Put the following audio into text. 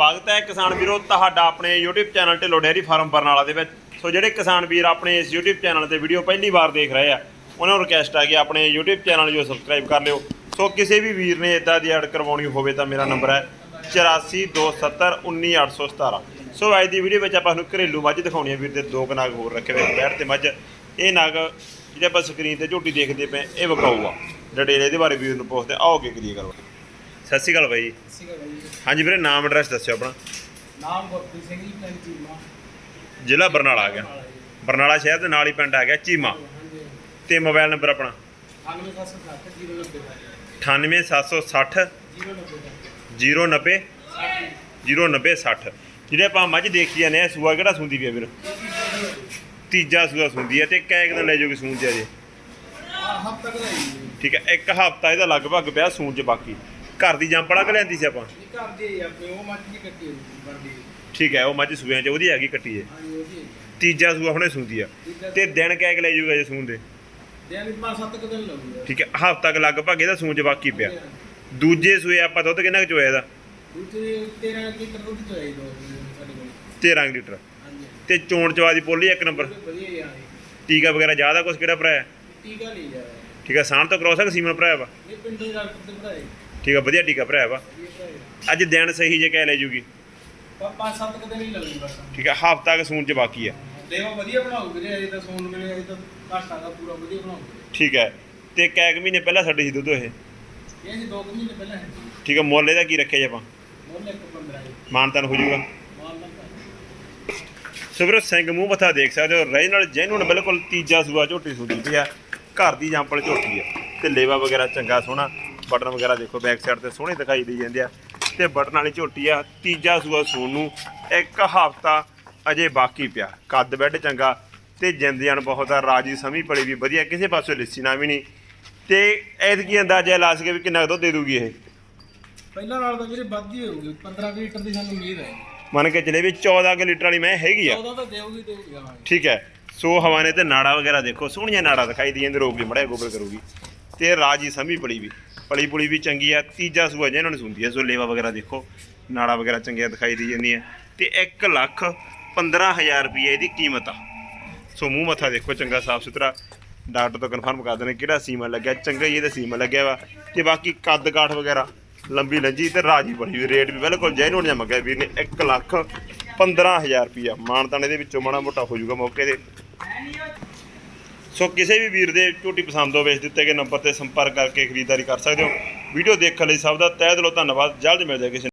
ਸਵਾਗਤ ਹੈ ਕਿਸਾਨ ਵੀਰੋ, ਤੁਹਾਡਾ ਆਪਣੇ YouTube channel Dhillon dairy farm Barnala ਦੇ ਵਿੱਚ। ਸੋ ਜਿਹੜੇ ਕਿਸਾਨ ਵੀਰ ਆਪਣੇ ਇਸ YouTube ਚੈਨਲ ਤੇ ਵੀਡੀਓ ਪਹਿਲੀ ਵਾਰ ਦੇਖ ਰਹੇ ਆ, ਉਹਨਾਂ ਨੂੰ ਰਿਕਵੈਸਟ ਆ ਕਿ ਆਪਣੇ YouTube ਚੈਨਲ ਨੂੰ ਸਬਸਕ੍ਰਾਈਬ ਕਰ ਲਿਓ। ਸੋ ਕਿਸੇ ਵੀ ਵੀਰ ਨੇ ਇਦਾਂ ਦੀ ਐਡ ਕਰਵਾਉਣੀ ਹੋਵੇ ਤਾਂ ਮੇਰਾ ਨੰਬਰ ਹੈ 8427191817 ਸੋ ਅੱਜ ਦੀ ਵੀਡੀਓ ਵਿੱਚ ਆਪਾਂ ਤੁਹਾਨੂੰ ਘਰੇਲੂ ਮੱਝ ਦਿਖਾਉਣੀ ਹੈ ਵੀਰ ਦੇ, ਦੋ ਕੁ ਨਾਗ ਹੋਰ ਰੱਖੇ ਹੋਏ ਬੈਠ ਤੇ ਮੱਝ। ਇਹ ਨਾਗ ਜਿਹੜੇ ਆਪਾਂ ਸਕਰੀਨ ਤੇ ਝੋਟੀ ਦੇਖਦੇ ਪਏ, ਇਹ ਵਿਕਾਊ ਆ ਡਿਟੇਲ ਇਹਦੇ ਬਾਰੇ ਵੀਰ ਨੂੰ ਪੁੱਛਦੇ ਆਓ ਅੱਗੇ ਕਰੀਏ ਗੱਲ ਸਤਿ ਸ਼੍ਰੀ ਅਕਾਲ ਬਾਈ ਸੀਗਾ ਬਾਈ ਹਾਂਜੀ ਵੀਰੇ ਨਾਮ ਐਡਰੈਸ ਦੱਸਿਓ ਆਪਣਾ। ਨਾਮ ਗੁਰਪ੍ਰੀਤ ਸਿੰਘ ਜੀ ਪਿੰਡ ਚੀਮਾ। ਜ਼ਿਲ੍ਹਾ ਬਰਨਾਲਾ ਆ ਗਿਆ। ਬਰਨਾਲਾ ਸ਼ਹਿਰ ਦੇ ਨਾਲ ਹੀ ਪਿੰਡ ਆ ਗਿਆ ਚੀਮਾ। ਹਾਂਜੀ। ਤੇ ਮੋਬਾਈਲ ਨੰਬਰ ਆਪਣਾ? 9760 98760 090 090 090 60 ਜਿਹੜੇ ਆਪਾਂ ਮੱਝ ਦੇਖੀ ਜਾਂਦੇ ਆ ਸੂਆ ਕਿਹੜਾ ਸੁੰਦੀ ਪਈ ਆ ਵੀਰ? ਤੀਜਾ ਸੂਆ ਸੁੰਦੀ ਆ ਤੇ ਕੈ ਦਿਨ ਲੈ ਜਾਓਗੇ ਸੂਣ ਤੇ ਅਜੇ ਹਫਤਾ ਠੀਕ ਹੈ ਇੱਕ ਹਫਤਾ ਇਹਦਾ ਲਗਭਗ ਪਿਆ ਸੂਣ ਚ ਬਾਕੀ। ਘਰ ਦੀ ਜੰਪੜਾ ਕਿ ਲੈਂਦੀ ਸੀ ਆਪਾਂ? ਇਹ ਘਰ ਦੀ ਆਪਣੇ ਉਹ ਮੱਝ ਦੀ ਕੱਟੀ ਹੋਈ ਸੀ ਵਰਦੀ। ਠੀਕ ਹੈ ਉਹ ਮੱਝ ਸੂਆਂ ਚ ਉਹਦੀ ਹੈਗੀ ਕੱਟੀ ਹਾਂਜੀ ਉਹਦੀ ਤੀਜਾ ਸੂਆ ਹੁਣੇ ਸੁੰਦੀ ਆ। ਤੇ ਦਿਨ ਕੈ ਕੁ ਲੈ ਜਾਊਗਾ ਜੇ ਸੂਣ ਦੇ। ਦਿਨ ਪੰਜ ਸੱਤ ਕੁ ਦਿਨ ਲੱਗੂਗਾ ਠੀਕ ਹੈ ਹਫਤਾ ਕੁ ਲਗਭਗ ਇਹਦਾ ਸੂਣ ਚ ਬਾਕੀ ਪਿਆ। ਦੂਜੇ ਸੂਏ ਆਪਾਂ ਦੁੱਧ ਕਿੰਨਾ ਕੁ ਚੋਇਆ ਇਹਦਾ? ਦੂਜੇ 13 ਲੀਟਰ ਦੁੱਧ ਚੋਈ ਦੋ ਸਾਡੇ ਕੋਲ। 13 ਲੀਟਰ। ਹਾਂਜੀ ਤੇ ਚੋਣ ਚਵਾ ਦੀ ਪੋਲੀ ਇੱਕ ਨੰਬਰ। ਉਹਦੇ ਵਧੀਆ ਯਾਰ ਟੀਕਾ ਵਗੈਰਾ ਜ਼ਿਆਦਾ ਕੁਛ ਕਿਹੜਾ ਭਰਾਇਆ? ਟੀਕਾ ਲਈ ਜਾ ਠੀਕ ਹੈ ਸਾਨ ਤੋਂ ਕ੍ਰੋਸ ਹੈ ਕਿ ਸੀਮਨ ਭਰਾਇਆ ਵਾ? ਇਹ ਪਿੰਡ ਦੇ ਡਾਕਟਰ ਤੇ ਪੜਾਏ ਠੀਕ ਹੈ ਵਧੀਆ ਟੀਕਾ ਭਰਾਇਆ ਵਾ। ਅੱਜ ਦਿਨ ਸਹੀ ਜੇ ਕਹਿ ਲੈ ਜੂਗੀ। ਪੰਜ ਸੱਤ ਕੁ ਦਿਨ ਹੀ ਲੱਗੂ ਬਸ। ਠੀਕ ਹੈ ਹਫਤਾ ਕ ਸੂਣ ਚ ਬਾਕੀ ਆ। ਦੇਵਾ ਵਧੀਆ ਬਣਾਉ ਵੀਰੇ ਅਜੇ ਤਾਂ ਸੋਨ ਮਿਲੇ ਅਜੇ ਤਾਂ ਘਾਟਾ ਦਾ ਪੂਰਾ ਵਧੀਆ ਬਣਾਉ ਠੀਕ ਹੈ ਤੇ ਕੈਕ ਮਹੀਨੇ ਪਹਿਲਾਂ ਛੱਡੀ ਸੀ ਦੁੱਧ ਇਹ। ਇਹ ਜੀ 2 ਮਹੀਨੇ ਪਹਿਲਾਂ ਹੈ। ਠੀਕ ਹੈ ਮੁੱਲ ਇਹਦਾ ਕੀ ਰੱਖਿਆ ਜੀ ਆਪਾਂ? ਮੁੱਲ ਇੱਕ 15 ਜੀ। ਮਾਨਤਨ ਹੋ ਜਾਊਗਾ। ਸੋ ਵੀਰੋ ਸਿੰਘ ਮੂੰਹ ਮੱਥਾ ਦੇਖ ਸਕਦੇ ਹੋ ਰੀਜਨਲ ਜੈਨੂਨ ਬਿਲਕੁਲ ਤੀਜਾ ਸੂਆ ਝੋਟੀ ਸੁਦੀ ਪਈ ਆ। ਘਰ ਦੀ ਜੰਪਲ ਝੋਟੀ ਆ ਤੇ ਲੇਵਾ ਵਗੈਰਾ ਚੰਗਾ ਸੋਹਣਾ। ਬਟਨ ਵਗੈਰਾ ਦੇਖੋ ਬੈਕ ਸਾਈਡ ਤੇ ਸੋਹਣੇ ਦਿਖਾਈ ਦੇ ਜਾਂਦੇ ਆ। ਤੇ ਬਟਨ ਵਾਲੀ ਝੋਟੀ ਆ ਤੀਜਾ ਸੂਆ ਸੂਣ ਨੂੰ ਇੱਕ ਹਫਤਾ ਅਜੇ ਬਾਕੀ ਪਿਆ। ਕੱਦ ਬੈੱਡ ਚੰਗਾ ਤੇ ਜਿੰਦ ਜਾਨ ਬਹੁਤ ਆ ਰਾਜੀ ਸਮੀ ਪੜੀ ਵੀ ਵਧੀਆ ਕਿਸੇ ਪਾਸੇ ਲਿੱਸੀ ਨਾ ਵੀ ਨਹੀਂ। ਤੇ ਐਤਕੀ ਅੰਦਾਜ਼ਾ ਲਾ ਸਕੇ ਵੀ ਕਿੰਨਾ ਕੁ ਦੁੱਧ ਦੇ ਦੂਗੀ ਇਹ। ਪਹਿਲਾਂ ਨਾਲ ਤਾਂ ਵੀਰੇ ਵੱਧ ਹੀ ਹੋਊਗੀ 15 ਕੁ ਲੀਟਰ ਦੀ ਸਾਨੂੰ ਉਮੀਦ ਹੈ। ਮੰਨ ਕੇ ਚਲੇ ਵੀ 14 ਕਿ ਲੀਟਰ ਵਾਲੀ ਮੈਂ ਹੈਗੀ ਆ। 14 ਤਾਂ ਦੇਊਗੀ ਦੇਊਗੀ ਹਾਂ। ਠੀਕ ਹੈ। ਸੋ ਹਵਾਨੇ ਤੇ ਨਾੜਾ ਵਗੈਰਾ ਦੇਖੋ ਸੋਹਣੀਆਂ ਨਾੜਾ ਦਿਖਾਈ ਦੀਆਂ ਰੋਗੀ ਮੜਿਆ ਗੋਬਰ ਕਰੂਗੀ। ਤੇ ਰਾਜੀ ਸਮੀ ਪੜੀ ਵੀ। ਪਲੀ ਪੁਲੀ ਵੀ ਚੰਗੀ ਆ, ਤੀਜਾ ਸੂਆ ਜੇ ਇਹਨਾਂ ਨੂੰ ਸੁੰਦੀ ਆ ਸੋ ਲੇਵਾ ਵਗੈਰਾ ਦੇਖੋ, ਨਾੜਾ ਵਗੈਰਾ ਚੰਗੀਆਂ ਦਿਖਾਈ ਦੇ ਜਾਂਦੀਆਂ। ਤੇ 1 ਲੱਖ 15000 ਰੁਪਏ ਇਹਦੀ ਕੀਮਤ ਆ। ਸੋ ਮੂੰਹ ਮੱਥਾ ਦੇਖੋ, ਚੰਗਾ ਸਾਫ਼ ਸੁਥਰਾ। ਡਾਕਟਰ ਤੋਂ ਕਨਫਰਮ ਕਰ ਦੇਣੇ ਕਿਹੜਾ ਸੀਮਾ ਲੱਗਿਆ, ਚੰਗਾ ਹੀ ਇਹਦਾ ਸੀਮਾ ਲੱਗਿਆ ਵਾ। ਤੇ ਬਾਕੀ ਕੱਦ ਕਾਠ ਵਗੈਰਾ, ਲੰਬੀ ਲੰਜੀ ਤੇ ਰਾਜੀ ਬੜੀ ਰੇਟ ਵੀ ਬਿਲਕੁਲ ਜੈਨੂਨ ਜਿਹਾ ਮੰਗਿਆ ਵੀਰ ਨੇ 1 ਲੱਖ 15000 ਰੁਪਿਆ ਮਾਨਤਾਨ ਇਹਦੇ ਵਿੱਚੋਂ ਮਾੜਾ ਮੋਟਾ ਹੋ ਜਾਊਗਾ ਮੌਕੇ ਤੇ। ਸੋ ਕਿਸੇ ਵੀ ਵੀਰ ਦੇ ਝੋਟੀ ਪਸੰਦ ਹੋਵੇ, ਇਸ ਦਿੱਤੇ ਗਏ ਨੰਬਰ ਤੇ ਸੰਪਰਕ ਕਰਕੇ ਖਰੀਦਦਾਰੀ ਕਰ ਸਕਦੇ ਹੋ। ਵੀਡੀਓ ਦੇਖਣ ਲਈ ਸਭ ਦਾ ਤਹਿ ਦਿਲੋਂ ਧੰਨਵਾਦ। ਜਲਦ ਮਿਲਦੇ ਹਾਂ ਕਿਸੇ